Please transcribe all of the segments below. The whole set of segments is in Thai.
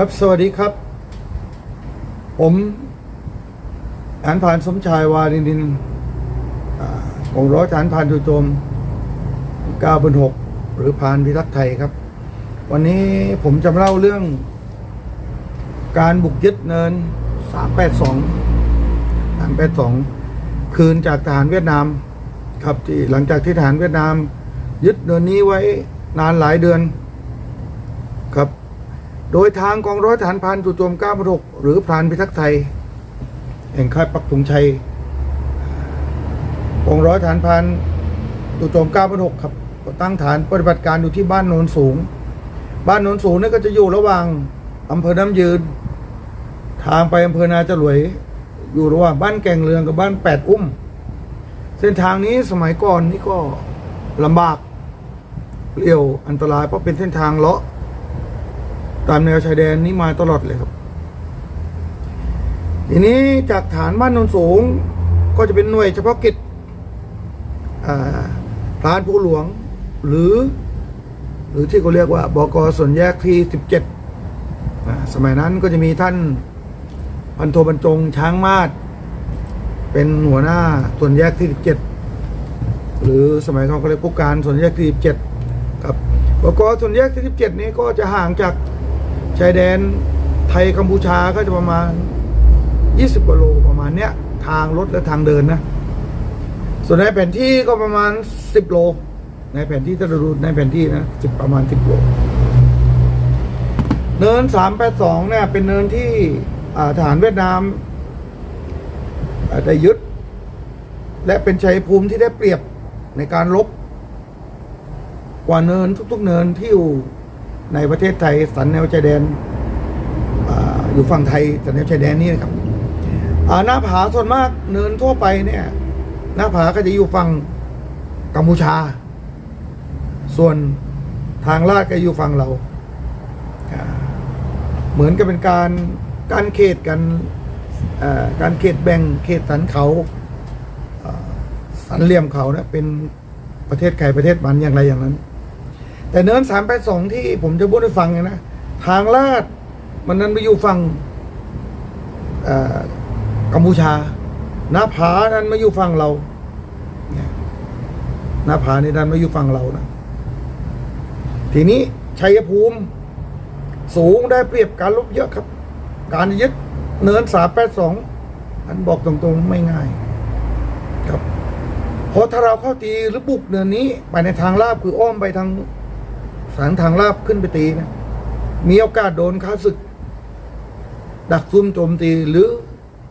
ครับ สวัสดีครับ ผมฐานผ่านสมชายวารินินอ่าวงร้อยฐานผ่านจู่โจม9บน6หรือผ่านพิทักษ์ไทยครับ วันนี้ผมจะมาเล่าเรื่อง การบุกยึดเนิน382 382คืนจากทหารเวียดนาม ครับที่หลังจากที่ทหารเวียดนาม ยึดเนินนี้ไว้นานหลายเดือนครับ โดยทางกองร้อยฐานพรานจู่โจม9 6หรือพรานพิทักษ์ไทย แห่งค่ายปักธงชัยกองร้อยฐานพรานจู่โจม9 6ครับก็ตั้งฐานปฏิบัติการอยู่ที่บ้านโนนสูง บ้านโนนสูงนี่ก็จะอยู่ระหว่างอำเภอน้ำยืน ทางไปอำเภอนาจรวย อยู่ระหว่างบ้านแก่งเรืองกับบ้านแปดอุ้ม เส้นทางนี้สมัยก่อนนี่ก็ลำบากเลี่ยวอันตรายเพราะเป็นเส้นทางเลาะ ตามแนวชายแดนนี้มาตลอดเลยครับ ทีนี้จากฐานบ้านโนนสูง ก็จะเป็นหน่วยเฉพาะกิจอ่าพรานผู้หลวง หรือ หรือที่เขาเรียกว่าบกส่วนแยกที่สิบเจ็ดสมัยนั้นก็จะมีท่านพันโทบรรจงช้างมาศเป็นหัวหน้าส่วนแยกที่สิบเจ็ดหรือสมัยเขาเขาเรียกผู้การส่วนแยกที่สิบเจ็ดครับบกส่วนแยกที่สิบเจ็ดนี้ก็จะห่างจาก ชายแดนไทยกัมพูชาก็จะประมาณ 20กิโลประมาณเนี้ย ทางรถและทางเดินนะ ส่วนในแผนที่ก็ประมาณ 10 โล ในแผนที่ถ้าเราดูในแผนที่นะสิบประมาณ 10 โล เนิน 382 เนี่ย เป็นเนินที่อ่าทหารเวียดนามได้ยึด และเป็นชัยภูมิที่ได้เปรียบในการลบ กว่าเนินทุกๆเนินที่อยู่ ในประเทศไทยสันแนวชายแดนออยู่ฝั่งไทยสันแนวชายแดนนี่นะครับหน้าผาส่วนมากเนินทั่วไปเนี่ย หน้าผาก็จะอยู่ฝั่งกัมพูชา ส่วนทางลาดก็อยู่ฝั่งเรา เหมือนกับเป็นการการเขตกันการเขตแบ่งเขตสันเขาสันเหลี่ยมเขานะเป็นประเทศใครประเทศมันอย่างไรอย่างนั้น แต่เนินสามแปดสองที่ผมจะพูดให้ฟังเนี่ยนะ ทางลาดมันนั้นไปอยู่ฝั่งอ่อกัมพูชาหน้าผานั้นมาอยู่ฝั่งเราเนี่ยหน้าผานี่นั้นมาอยู่ฝั่งเรานะทีนี้ชัยภูมิ สูงได้เปรียบการลบเยอะครับ การยึดเนินสามแปดสองอันบอกตรงๆไม่ง่าย ครับเพราะถ้าเราเข้าตีหรือบุกเนินนี้ ไปในทางลาบคืออ้อมไปทาง สารทางลาบขึ้นไปตีนะมีโอกาสโดนข้าศึก ดักซุ่มโจมตีหรือ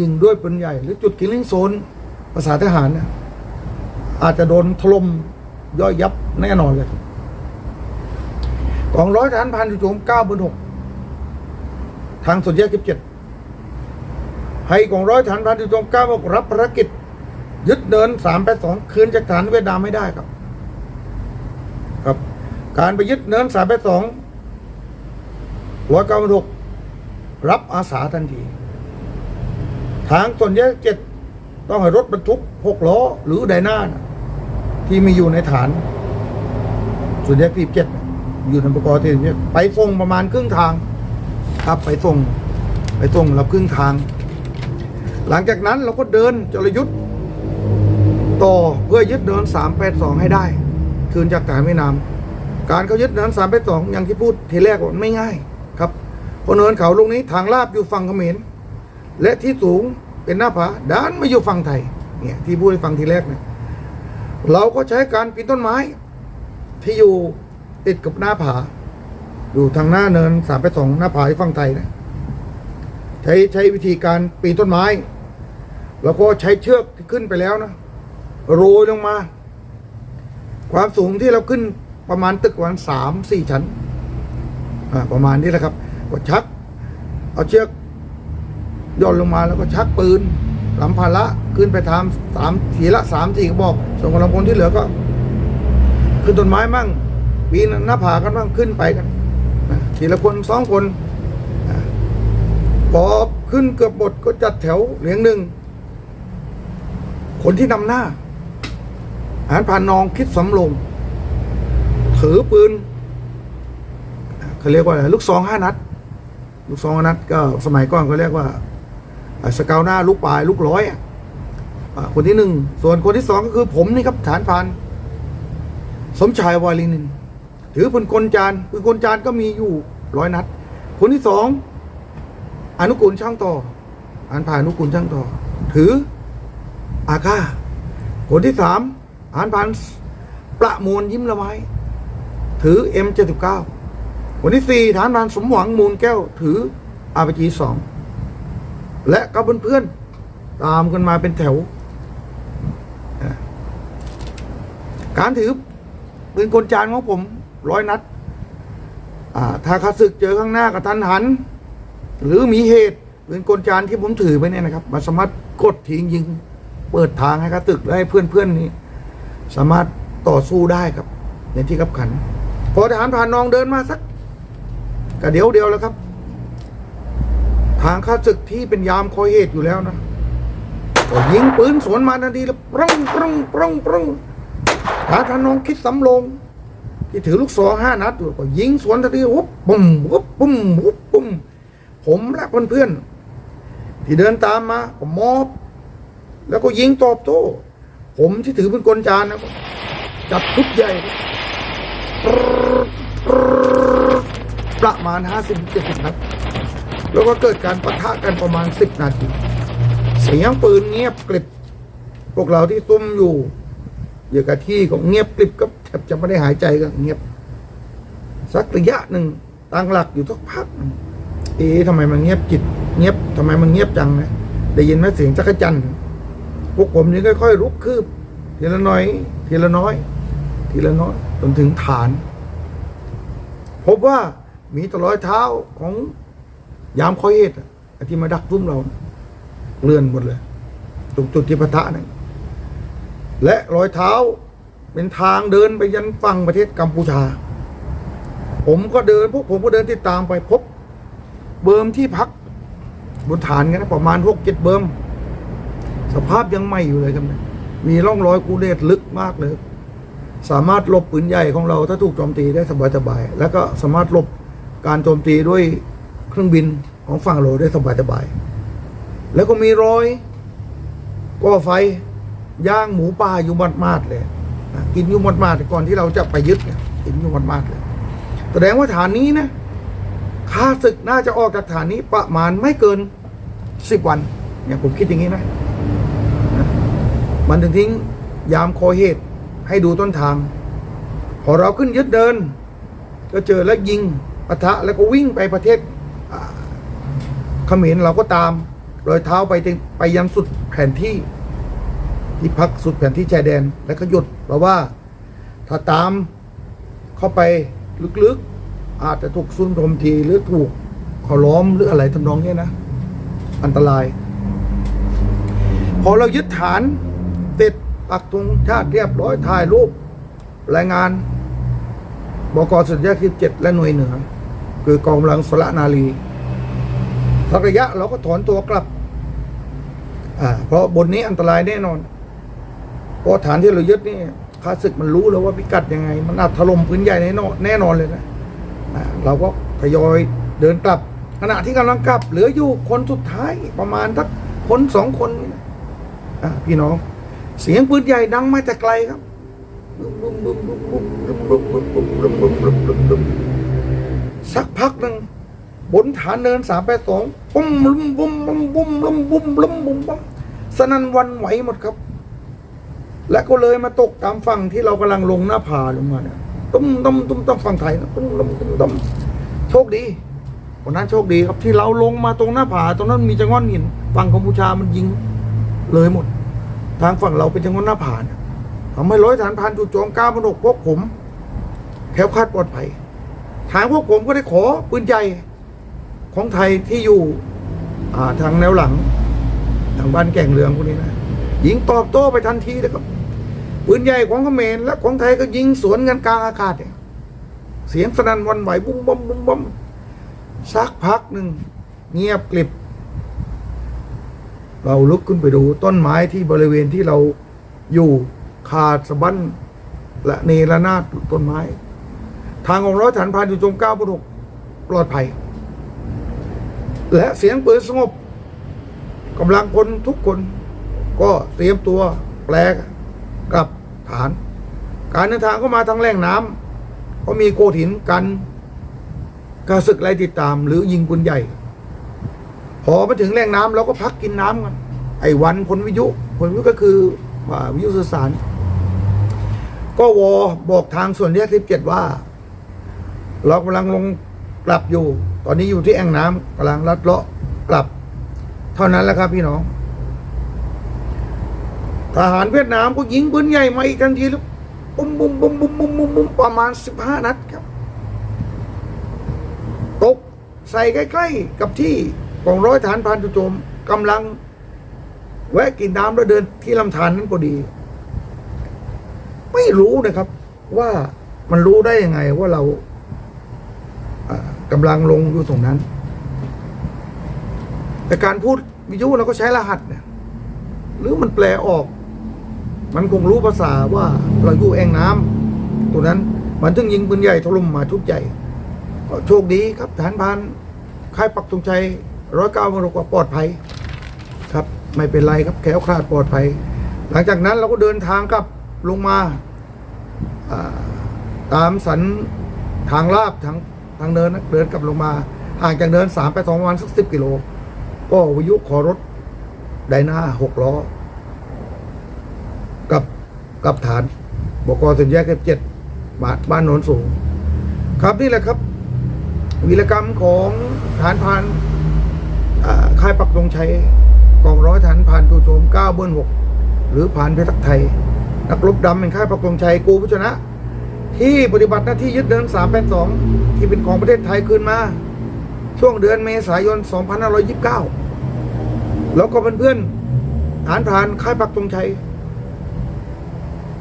ยิงด้วยปืนใหญ่ หรือจุดกิลิ่งโซนภาษาทหารนะอาจจะโดนถล่มย่อยยับแน่นอนเลยกองร้อยฐานพันจู่โจมเก้าบนหกทางส่วนแยกสิบเจ็ดให้กองร้อยฐานพันจู่โจมเก้าบกรับภารกิจ ยึดเดินสามแปดสองคืนจากฐานเวียดนามไม่ได้ครับ ครับ การไปยึดเนินสามแปดสองหัวเก้าหกรับอาสาทันที ทางส่วนแยกเจ็ดต้องให้รถบรรทุกหกล้อ หรือไดนานะที่มีอยู่ในฐาน ส่วนแยกที่เจ็ดอยู่ในประกอบที่ไปส่งประมาณครึ่งทาง ครับไปส่ง ไปส่งเราครึ่งทาง หลังจากนั้นเราก็เดินจรยุทธ์ต่อเพื่อยึดเนินสามแปดสองให้ได้ คืนจากฐานเวียดนาม การเขายึดเนินสามไปสองอย่างที่พูดทีแรกว่าไม่ง่ายครับเพราะเนินเขาลูกนี้ทางลาบอยู่ฝั่งเขมรและที่สูงเป็นหน้าผาด้านมาอยู่ฝั่งไทยเนี่ยที่พูดให้ฟังทีแรกเนี่ยเราก็ใช้การปีนต้นไม้ ที่อยู่ติดกับหน้าผา อยู่ทางหน้าเนินสามไปสองหน้าผาที่ฝั่งไทยนะใช้ใช้วิธีการปีนต้นไม้ แล้วก็ใช้เชือกที่ขึ้นไปแล้วนะโรยลงมา ความสูงที่เราขึ้น ประมาณตึกวันสามสี่ชั้นประมาณนี้แหละครับก็ชัก เอาเชือกย่อนลงมาแล้วก็ชักปืนลำพาละขึ้นไปทำสามทีละสามสี่กระบอก ส่วนกำลังพลที่เหลือก็ ขึ้นต้นไม้มั่งปีนหน้าผากันบ้างขึ้นไปกันทีละคนสองคนอ่าพอขึ้นเกือบหมดก็จัดแถวเหลียงหนึ่ง คนที่นำหน้าอาหารผ่านนองคิดสำลง ถือปืนเขาเรียกว่าอะไรลูกซองห้านัด ลูกซองนัดก็สมัยก่อนเขาเรียกว่าสเกาวหน้าลูกปลายลูกร้อยอะคนที่หนึ่งส่วนคนที่สองก็คือผมนี่ครับฐานพรานสมชายวาลินินถือปืนกลจานปืนกลจานก็มีอยู่ร้อยนัด คนที่สองอนุกูลช่างต่ออ่านผ่านอนุกูลช่างต่อ ถืออาก้าคนที่สามอ่านผ่านประมวลยิ้มละไม้ ถือ M79 คนที่สี่ฐานพานสมหวังมูลแก้วถืออาร์พีสองและก็เพื่อนๆตามกันมาเป็นแถว การถือปืนกลจานของผมร้อยนัดอ่าถ้าข้าศึกเจอข้างหน้ากับทันหัน หรือมีเหตุปืนกลจานที่ผมถือไปเนี่ยนะครับมันสามารถกดทิ้งยิง เปิดทางให้ข้าศึกและให้เพื่อนๆนี้ สามารถต่อสู้ได้ครับอย่างที่กับขัน พอทหารผ่านนองเดินมาสักกะเดียวเดียวแล้วครับ ทางข้าศึกที่เป็นยามคอยเหตุอยู่แล้วนะก็ยิงปืนสวนมาทันทีแล้วปรังปรังปรังปรังถ้าท่านน้องคิดสำลงที่ถือลูกศรห้านัดอยู่ก็ยิงสวนทันทีวุบปุ้มวุบปุ้มวุบปุ้มผมและเพื่อนๆที่เดินตามมาก็มอบ แล้วก็ยิงตอบโต้ ผมที่ถือเป็นกลจานนะจับทุกใหญ่ ประมาณห้าสิบเจ็ดสิบนัดแล้วก็เกิดการปะทะกันประมาณสิบนาที เสียงปืนเงียบกริบพวกเราที่ซุ่มอยู่อยู่กับที่ก็เงียบกริบก็แทบจะไม่ได้หายใจก็เงียบ สักระยะหนึ่งตั้งหลักอยู่สักพักเอ๊ะทำไมมันเงียบจิต เงียบทำไมมันเงียบจังนะได้ยินไหมเสียงจักรจันทร์พวกผมนี่ค่อยๆลุกคืบทีละน้อย ทีละน้อย ทีละน้อย จนถึงฐาน พบว่ามีตรอยเท้าของยามคอยเอตที่มาดักรุ่มเราเลื่อนหมดเลยตรงจุดที่ปะทะนั่นและรอยเท้าเป็นทางเดินไปยันฝั่งประเทศกัมพูชา ผมก็เดินพวกผมก็เดินติดตามไปพบ เบิร์มที่พักบนฐานกันนะประมาณหกเจ็ดเบิร์มสภาพยังใหม่อยู่เลยครับมีร่องรอยกูเลตลึกมากเลย สามารถลบปืนใหญ่ของเราถ้าถูกโจมตีได้สบายๆแล้วก็สามารถลบการโจมตีด้วยเครื่องบินของฝั่งเราได้สบายๆแล้วก็มีรอยก่อไฟย่างหมูป่าอยู่มัดมาดเลยกินอยู่มัดมาดก่อนที่เราจะไปยึดเนี่ยกินอยู่มัดมาดเลยแสดงว่าฐานนี้นะข้าศึกน่าจะออกจากฐานนี้ประมาณไม่เกินสิบวันเนี่ยผมคิดอย่างนี้นะ มันถึงทิ้งยามคอเหตุ ให้ดูต้นทาง พอเราขึ้นยึดเดิน ก็เจอแล้วยิงปะทะแล้วก็วิ่งไปประเทศเขมรเราก็ตามรอยเท้าไปไปยังสุดแผนที่ ที่พักสุดแผนที่ชายแดนแล้วก็หยุดเพราะว่าถ้าตามเข้าไปลึกๆ อาจจะถูกซุ่มโจมทีหรือถูกเขอล้อมหรืออะไรทำนองนี้นะ อันตราย พอเรายึดฐาน ปักธงชาติเรียบร้อยถ่ายรูป รายงานบกสุดยอดที่เจ็ดและหน่วยเหนือ คือกองกำลังสระนาลีสักระยะเราก็ถอนตัวกลับ อ่า เพราะบนนี้อันตรายแน่นอน เพราะฐานที่เรายึดนี่ข้าศึกมันรู้แล้วว่าพิกัดยังไง มันอาจถล่มพื้นใหญ่แน่นอนแน่นอนเลยนะอ่าเราก็ทยอยเดินกลับ ขณะที่กำลังกลับ เหลืออยู่คนสุดท้ายประมาณสักคนสองคนอ่าพี่น้อง เสียงปืนใหญ่ดังมาแต่ไกลครับสักพักหนึ่งบนฐานเนินสามแปดสองบุ้มลุมบุ้มบุ้มบุ้มลุมบุ้มลุมบุ้มบุ้มสนันวันไหวหมดครับ และก็เลยมาตกตามฝั่งที่เรากำลังลงหน้าผาลงมาเนี่ยตุ้มตุ้มตุ้มตุ้มฝั่งไทยนะตุ้มตุ้มตุ้มตุ้มโชคดีวันนั้นโชคดีครับที่เราลงมาตรงหน้าผาตรงนั้นมีจัง้อนหินฝั่งกัมพูชามันยิง เลยหมด ทางฝั่งเราเป็นจังหวะหน้าผานทำให้ร้อยฐานพันจู่โจมก้าวพนกพวกผมแควคาดปลอดภัยทางพวกผมก็ได้ขอปืนใหญ่ของไทยที่อยู่ทางแนวหลัง ทางบ้านแก่งเรืองพวกนี้นะยิงตอบโต้ไปทันทีเลยครับปืนใหญ่ของเขมรและของไทยก็ยิงสวนกันกลางอากาศเนี่ยเสียงสนั่นวันไหวบุ้มบ้มบุ้มบ้มสักพักหนึ่งเงียบกลิบ เราลุกขึ้นไปดูต้นไม้ที่บริเวณที่เราอยู่ขาดสะบั้นและเนรนาดต้นไม้ ทางของร้อยฐานพรานอยู่จงเก้าพุทกปลอดภัย และเสียงปืนสงบกำลังพลทุกคน ก็เตรียมตัวแปลกลับฐาน การเดินทางก็มาทางแหล่งน้ำก็มีโกถินกันกระสึกไล่ติดตามหรือยิงปืนใหญ่ พอมาถึงแหล่งน้ำเราก็พักกินน้ำกันไอ้วันพลวิทยุพลวิทยุก็คือว่าวิทยุสื่อสาร ก็วอบอกทางส่วนแยกสิบเจ็ดว่า เรากำลังลงกลับอยู่ ตอนนี้อยู่ที่แอ่งน้ำกำลังลัดเลาะกลับ เท่านั้นแหละครับพี่น้องทหารเวียดนามก็ยิงปืนใหญ่มาอีกทันทีแล้วปุ้มปุ้มปุ้มปุ้มปุ้มปุ้มปุ้มประมาณสิบห้านัดครับ ตกใส่ใกล้ ๆ กับที่ กองร้อยฐานพรานจู่โจมกำลัง แวะกินน้ำแล้วเดินที่ลำธารนั้นพอดี ไม่รู้นะครับ ว่ามันรู้ได้ยังไงว่าเราอ่ากำลังลงอยู่ตรงนั้น แต่การพูดวิทยุเราก็ใช้รหัสเนี่ยหรือมันแปลออก มันคงรู้ภาษาว่าเราอยู่แอ่งน้ำตรงนั้น มันถึงยิงปืนใหญ่ถล่มมาชุดใหญ่ก็โชคดีครับฐานพรานค่ายปักธงชัย ร้อยเก้ามันกว่าปลอดภัย ครับ ไม่เป็นไรครับแคล้วคลาดปลอดภัย หลังจากนั้นเราก็เดินทางกลับลงมาตามสันทางลาบทางทางเดินเดินกลับลงมาห่างจากเดินสามไปสองประมาณสักสิบกิโล ก็วิยุขอรถไดนาหกล้อ กับกับฐานบกสัญญาเก็บเจ็ดบาทบ้านโนนสูง ครับนี่แหละครับ วีรกรรมของฐานพาน ค่ายปักธงชัยกองร้อยฐานพรานจู่โจมเก้าเบิ้ลหกหรือพรานเพชรทักไทย นักรบดำเป็นค่ายปักธงชัยกูพุชนะ ที่ปฏิบัติหน้าที่ยึดเดิน 382 ที่เป็นของประเทศไทยคืนมา ช่วงเดือนเมษายน 2529 แล้วก็เพื่อนๆฐานพรานค่ายปักธงชัย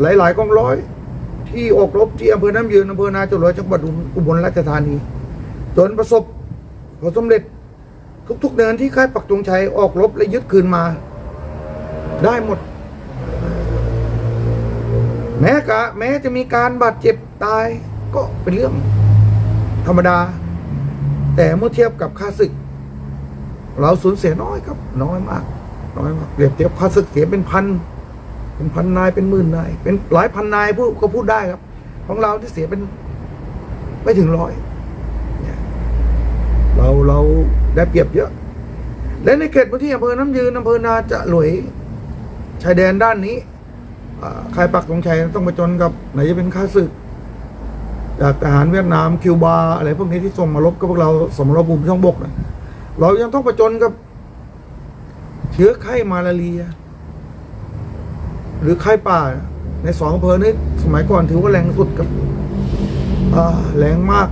หลายๆกองร้อยที่ออกรบที่อำเภอน้ำยืนอำเภอนาจรวดจังหวัดอุบลราชธานี จนประสบผลสำเร็จ ทุก ๆเนินที่ค่ายปักธงชัยออกรบและยึดคืนมา ได้หมด แม้กะแม้จะมีการบาดเจ็บตายก็เป็นเรื่อง ธรรมดา แต่เมื่อเทียบกับค่าศึก เราสูญเสียน้อยครับ น้อยมาก น้อยมากเปรียบเทียบค่าศึกเสียเป็นพันเป็นพันนายเป็นหมื่นนาย เป็นหลายพันนายพูดก็พูดได้ครับ ของเราที่เสียเป็นไม่ถึงร้อย เราเราได้เปรียบเยอะ และในเขตพื้นที่อำเภอน้ำยืนอำเภอนาจะหลวยชายแดนด้านนี้อ่าค่ายปักธงชัยต้องไปจนกับไหนจะเป็นข้าศึก จากทหารเวียดนามคิวบาอะไรพวกนี้ที่ส่งมารบกับพวกเราสมรภูมิช่องบกนะเรายังต้องประจนกับ เชื้อไข้มาลาเรีย หรือไข้ป่า ในสองอำเภอนี้สมัยก่อนถือว่าแรงสุดครับแรงมาก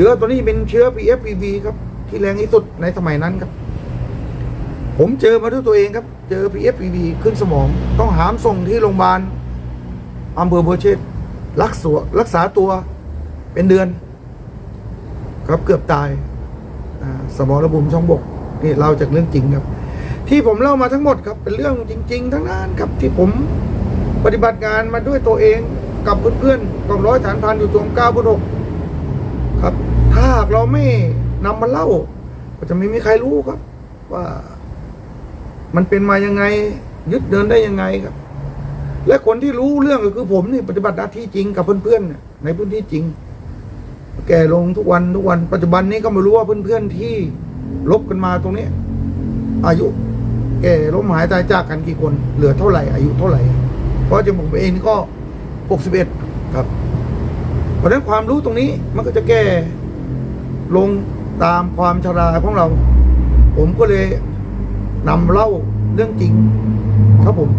ชื้อตัวนี้เป็นเชื้อ PFPV ครับ ที่แรงที่สุดในสมัยนั้นครับ ผมเจอมาด้วยตัวเองครับ เจอ PFPV ขึ้นสมอง ต้องหามส่งที่โรงพยาบาลอำเภอบัวเชษฐ์รักษารักษาตัวเป็นเดือน ครับเกือบตายสมองระบุมช่องบกนี่เล่าจากเรื่องจริงครับ ที่ผมเล่ามาทั้งหมดครับ เป็นเรื่องจริง ๆ ทั้งนั้นครับที่ผมปฏิบัติงานมาด้วยตัวเองกับเพื่อนๆกองร้อยฐานพันอยู่ตรงเก้าพุทก ครับ ถ้าหากเราไม่นำมาเล่า ก็จะไม่มีใครรู้ครับ ว่ามันเป็นมายังไง ยึดเดินได้ยังไงครับ และคนที่รู้เรื่องก็คือผมนี่ปฏิบัติหน้าที่จริงกับเพื่อนๆในพื้นที่จริง แก่ลงทุกวันทุกวัน ปัจจุบันนี้ก็ไม่รู้ว่าเพื่อนๆที่ลบกันมาตรงนี้ อายุ แก่ล้มหายตายจากกันกี่คน เหลือเท่าไหร่อายุเท่าไหร่เพราะจงผมเองก็หกสิบเอ็ดครับ เพราะฉะนั้นความรู้ตรงนี้มันก็จะแก้ลงตามความชราของเรา ผมก็เลยนำเล่าเรื่องจริง ครับผม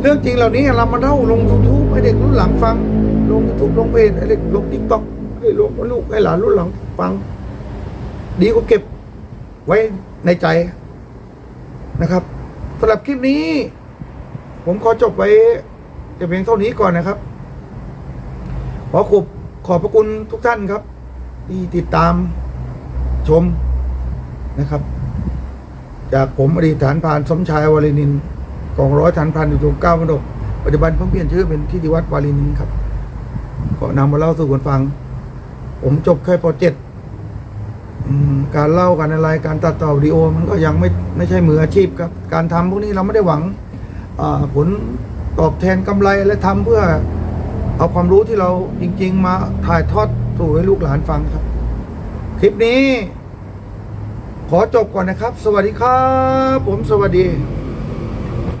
เรื่องจริงเหล่านี้เรามาเล่าลง YouTube ให้เด็กรุ่นหลังฟัง ลง YouTube ลงเพจให้เด็กลง TikTok ให้ลงลูกให้หลานรุ่นหลังฟัง ดีกว่าเก็บไว้ในใจนะครับสำหรับคลิปนี้ ผมขอจบไว้แต่เพียงเท่านี้ก่อนนะครับ ขอขอบ ขอบพระคุณทุกท่านครับ ที่ติดตามชมนะครับ จากผมอดีตฐานพานสมชายวารินินกองร้อยฐานพรานอยู่ตรงเก้ามนกปัจจุบันเพิ่งเปลี่ยนชื่อเป็นทิติวัฒน์วารินินครับก็นำมาเล่าสู่กันฟัง ผมจบแค่ปเจ็ดการเล่าการอะไรการตัดต่อวิดีโอมันก็ยังไม่ไม่ใช่มืออาชีพครับ การทำพวกนี้เราไม่ได้หวังผลตอบแทนกำไรและทำเพื่อ เอาความรู้ที่เราจริง ๆ มาถ่ายทอดสู่ให้ลูกหลานฟังครับ คลิปนี้ ขอจบก่อนนะครับ สวัสดีครับ ผมสวัสดี